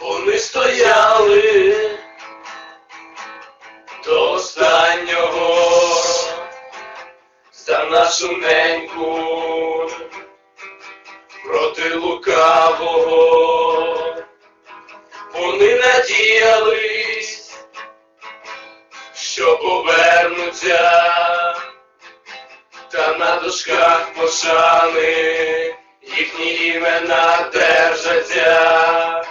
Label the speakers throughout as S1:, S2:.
S1: Вони стояли до останнього за нашу неньку проти лукавого. Вони надіялись, що повернуться, та на дужках пошани їхні імена держаться.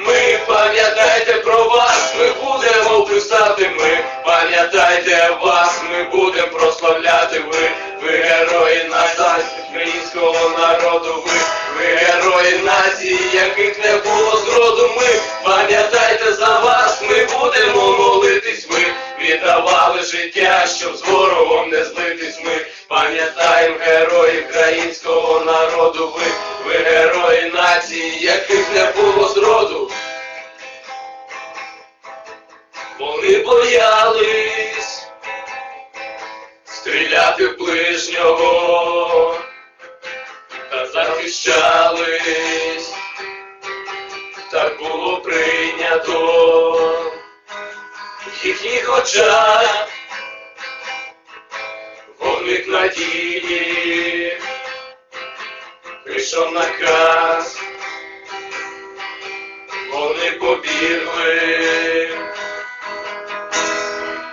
S1: Ми пам'ятайте про вас, ми будемо писати, ми пам'ятайте вас, ми будемо прославляти ви, ви герої нації, українського народу, ви, віддавали життя, щоб з ворогом не злитись. Ми пам'ятаємо героїв українського народу, ви, ви герої нації, яких не було зроду. Вони боялись стріляти в ближнього та захищались, так було прийнято їхніх очах, вогник надії, прийшов наказ, вони побігли.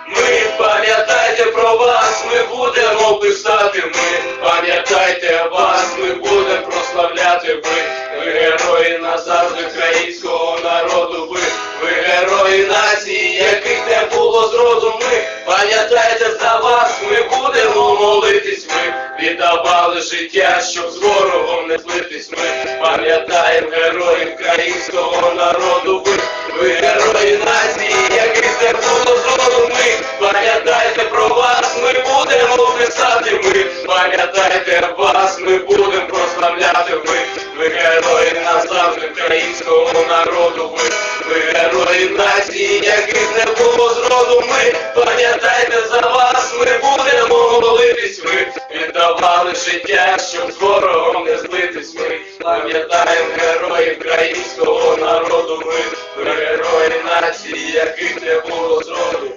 S1: Ми пам'ятайте про вас, ми будемо писати, ми пам'ятайте вас, ми будемо прославляти. Ви, ви герої назавжди українського пам'ятайте за вас, ми будемо молитись, ми віддавали життя, щоб з ворогом не злитись. Ми пам'ятаємо героїв українського народу, ви, ви герої нації, яких не було зроду. Ми пам'ятайте про вас, ми будемо писати. Ми пам'ятайте вас, ми будемо прославляти. Ви, ви герої назавжди українського народу. Ви, ви герої нації, яких не було зроду. Ми пам'ятайте за вас, ми будемо молитись. Ви віддавали життя, щоб з ворогом не злитись. Ми пам'ятаємо героїв українського народу. Ви, ви герої нації, яких не було зроду.